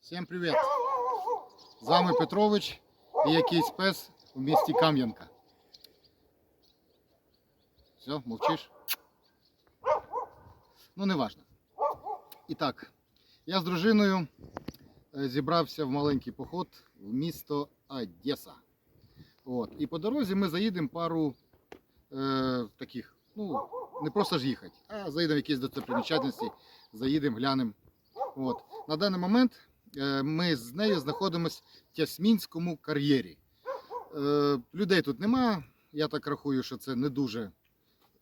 Всім привіт! З вами Петрович і якийсь пес у місті Кам'янка. Все, мовчиш? Ну, не важно. І так, я з дружиною е, зібрався в маленький поход в місто Одеса. От. І по дорозі ми заїдемо пару е, таких, ну, не просто ж їхати, а заїдемо в якісь достопримічательності, заїдемо, глянемо. От. На даний момент е, ми з нею знаходимося в Тясмінському кар'єрі. Е, Людей тут нема. Я так рахую, що це не дуже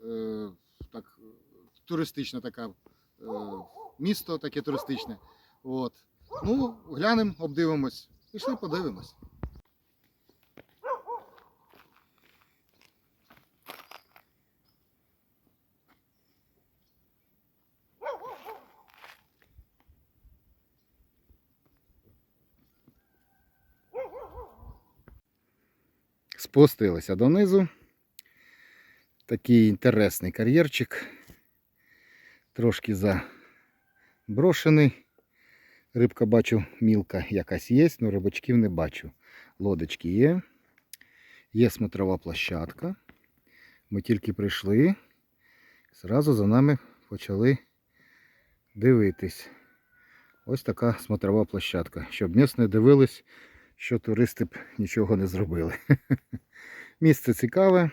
е, так, туристичне таке е, місто, таке туристичне. От. Ну, глянемо, обдивимось. Пішли, подивимось. Спустилися донизу. Такий інтересний кар'єрчик. Трошки заброшений. Рибка бачу, мілка якась є, але рибачків не бачу. Лодочки є. Є смотрова площадка. Ми тільки прийшли. Зразу за нами почали дивитись. Ось така смотрова площадка. Щоб місце дивились, що туристи б нічого не зробили. Місце цікаве.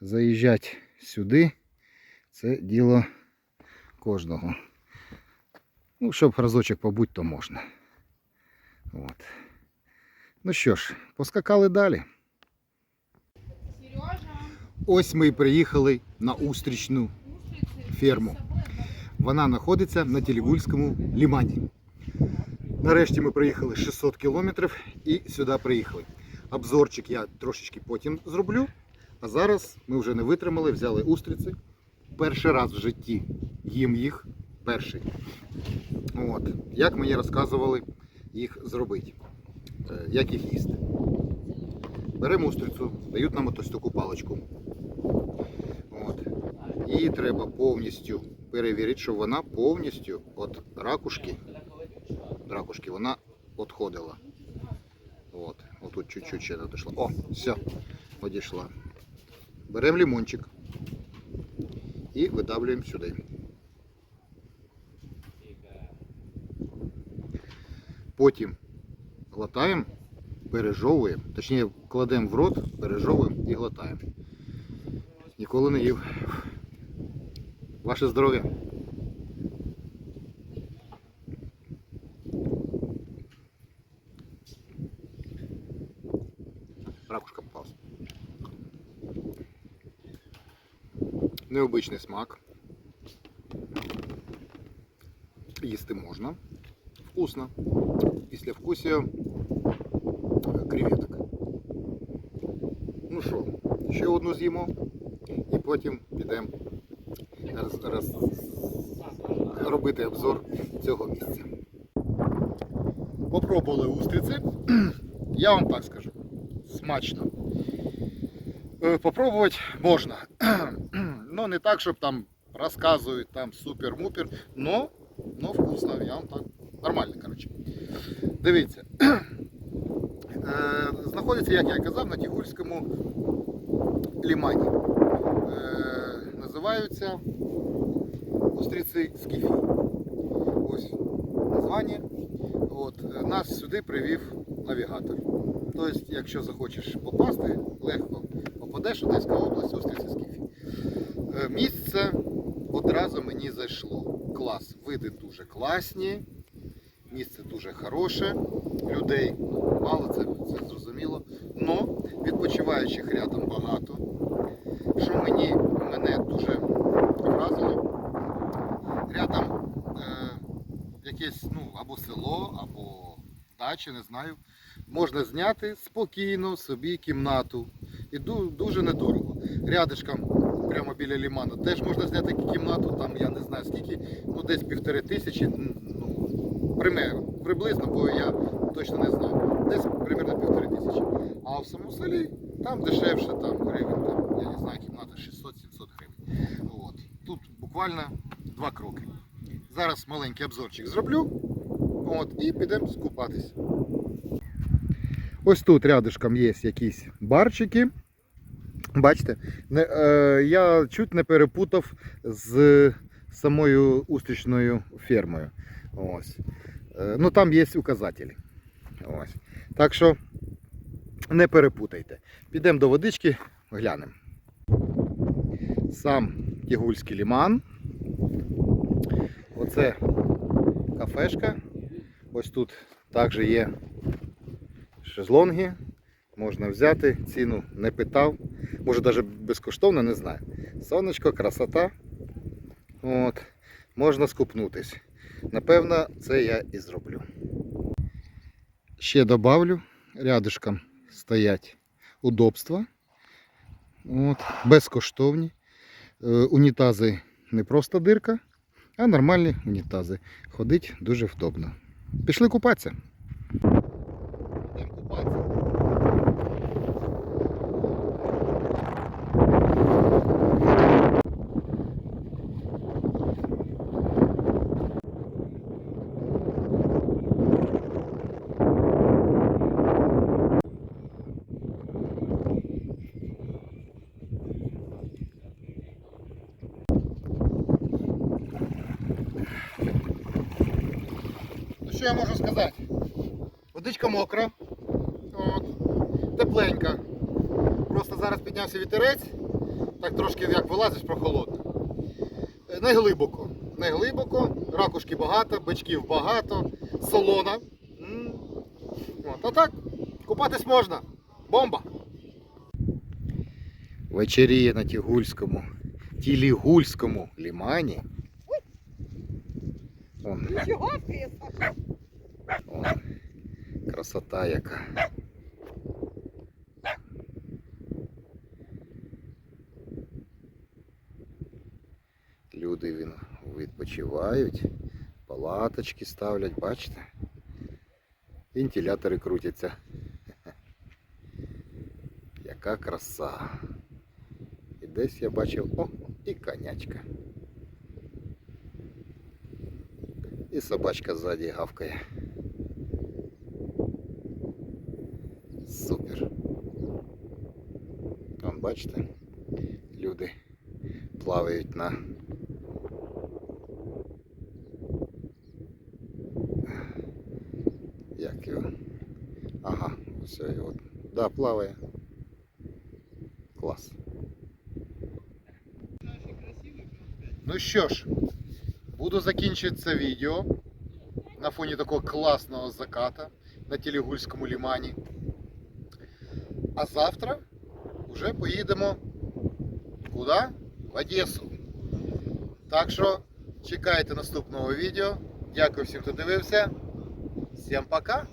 Заїжджати сюди це діло кожного. Ну, щоб разочок побуть, то можна. От. Ну що ж, поскакали далі. Ось ми і приїхали на устрічну ферму. Вона знаходиться на Тілігульському лімані. Нарешті ми приїхали 600 кілометрів і сюди приїхали. Обзорчик я трошечки потім зроблю. А зараз ми вже не витримали, взяли устриці. Перший раз в житті їм їх перший. От. Як мені розказували їх зробити, Е, як їх їсти. Беремо устрицю, дають нам ось таку паличку. От. Її треба повністю перевірити, щоб вона повністю від ракушки, ракушки вона відходила. От. Отут чуть-чуть ще дійшла. О, все, одійшла. Беремо лимончик і видавлюємо сюди. Потім глотаємо, пережовуємо, точніше кладемо в рот, пережовуємо і глотаємо. Ніколи не їв. Ваше здоров'я. Необичний смак. Їсти можна. Вкусно. Після вкусія креветок. Ну що, ще одну з'їмо і потім підемо роз, роз, робити обзор цього місця. Попробували устриці. Я вам так скажу. Смачно. Е, Попробувати можна. Ну не так, щоб там розказують там супер-мупер, но, но вкусно, я вам так. Нормально, коротше. Дивіться. Е, Знаходиться, як я казав, на Тігульському лімані. Е, Називаються Устриці Скіфі. Ось названня. От, нас сюди привів навігатор. Тобто, якщо захочеш попасти, легко попадеш Одеська область, Устриці Скіфі. Е, Місце одразу мені зайшло. Клас. Види дуже класні, місце дуже хороше, людей мало, це, це зрозуміло. Но відпочиваючих рядом багато. Що мені мене дуже вразило, рядом е, якесь ну, або село, або дача, не знаю. Можна зняти спокійно собі кімнату. І дуже недорого. Рядишком, прямо біля ліману, теж можна зняти кімнату, там я не знаю скільки, ну десь півтори тисячі, ну, примерно, приблизно, бо я точно не знаю. Десь примерно півтори тисячі. А в самому селі там дешевше, там гривень, там, я не знаю, кімната 600-700 гривень. От. Тут буквально два кроки. Зараз маленький обзорчик зроблю. От, і підемо скупатись. Ось тут рядышком є якісь барчики. Бачите, не, е, я чуть не перепутав з самою устрічною фермою. Ось. Е, ну там є указателі. Ось. Так що не перепутайте. Підемо до водички, глянемо. Сам Тігульський ліман. Оце кафешка. Ось тут також є шезлонги. Можна взяти, ціну не питав. Може навіть безкоштовно, не знаю. Сонечко, красота. От. Можна скупнутись. Напевно, це я і зроблю. Ще добавлю, рядышком стоять удобства. От, безкоштовні. Е, унітази не просто дирка, а нормальні унітази. Ходить дуже вдобно. Пішли купатися. Йдемо купатися. Ну що я можу сказати? Водичка мокра, от, тепленька. Просто зараз піднявся вітерець, так трошки як вилазиш прохолодно. Е, Не глибоко. Не глибоко, ракушки багато, бичків багато, солона. От, а так, купатись можна. Бомба! Вечеріє на Тігульському, Тілігульському лімані. Вон, О, красота яка. Люди він відпочивають, палаточки ставлять, бачите? Вентилятори крутяться. Яка краса. І десь я бачив, о, і конячка. І собачка ззаді гавкає. Супер. Вон, бачите, люди плавають на як його? Ага, все його. Да, плаває. Клас. Ну що ж, Буду закінчувати це відео на фоні такого класного заката на Тілігульському лімані. А завтра вже поїдемо куди? В Одесу. Так що чекайте наступного відео. Дякую всім, хто дивився. Всім пока!